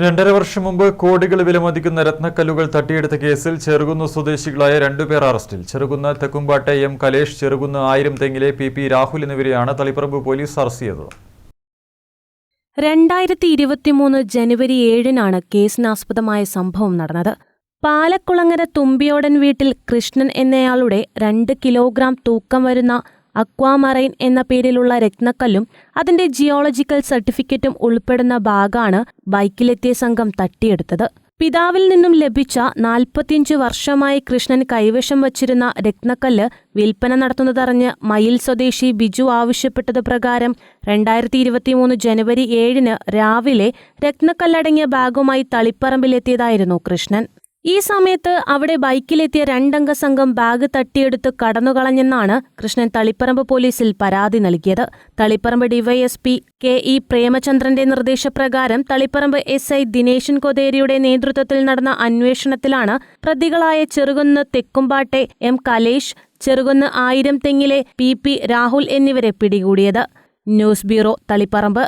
രണ്ടര വർഷം മുമ്പ് കോടികൾ വിലമതിക്കുന്ന രത്നക്കല്ലുകൾ തട്ടിയെടുത്ത കേസിൽ ചെറുകുന്ന് സ്വദേശികളായ രണ്ടുപേർ അറസ്റ്റിൽ. ചെറുകുന്ന് തെക്കുംപാട്ടെ എം കലേഷ് ചെറുകുന്ന് ആയിരം തെങ്ങിലെ പി പി രാഹുൽ എന്നിവരെയാണ് തളിപ്പറമ്പ് പോലീസ് അറസ്റ്റ് ചെയ്തത്. രണ്ടായിരത്തി ഇരുപത്തിമൂന്ന് ജനുവരി ഏഴിനാണ് കേസിനാസ്പദമായ സംഭവം നടന്നത്. പാലക്കുളങ്ങര തുമ്പിയോടൻ വീട്ടിൽ കൃഷ്ണൻ എന്നയാളുടെ രണ്ട് കിലോഗ്രാം തൂക്കം വരുന്ന അക്വാമറൈൻ എന്ന പേരിലുള്ള രത്നക്കല്ലും അതിന്റെ ജിയോളജിക്കൽ സർട്ടിഫിക്കറ്റും ഉൾപ്പെടുന്ന ഭാഗമാണ് ബൈക്കിലെത്തിയ സംഘം തട്ടിയെടുത്തത്. പിതാവിൽ നിന്നും ലഭിച്ച നാൽപ്പത്തിയഞ്ച് വർഷമായി കൃഷ്ണൻ കൈവശം വച്ചിരുന്ന രത്നക്കല്ല് വിൽപ്പന നടത്തുന്നതറിഞ്ഞ് മയിൽ സ്വദേശി ബിജു ആവശ്യപ്പെട്ടത് പ്രകാരം രണ്ടായിരത്തി ഇരുപത്തിമൂന്ന് ജനുവരി ഏഴിന് രാവിലെ രത്നക്കല്ലടങ്ങിയ ബാഗുമായി തളിപ്പറമ്പിലെത്തിയതായിരുന്നു കൃഷ്ണൻ. ഈ സമയത്ത് അവിടെ ബൈക്കിലെത്തിയ രണ്ടംഗ സംഘം ബാഗ് തട്ടിയെടുത്ത് കടന്നുകളഞ്ഞെന്നാണ് കൃഷ്ണൻ തളിപ്പറമ്പ് പോലീസിൽ പരാതി നൽകിയത്. തളിപ്പറമ്പ് ഡിവൈഎസ്പി കെ ഇ പ്രേമചന്ദ്രന്റെ നിർദ്ദേശപ്രകാരം തളിപ്പറമ്പ് എസ് ഐ ദിനേശൻ കൊതേരിയുടെ നേതൃത്വത്തിൽ നടന്ന അന്വേഷണത്തിലാണ് പ്രതികളായ ചെറുകുന്ന് തെക്കുംപാട്ടെ എം കലേഷ് ചെറുകുന്ന് ആയിരം തെങ്ങിലെ പി പി രാഹുൽ എന്നിവരെ പിടികൂടിയത്. News bureau Taliparamba.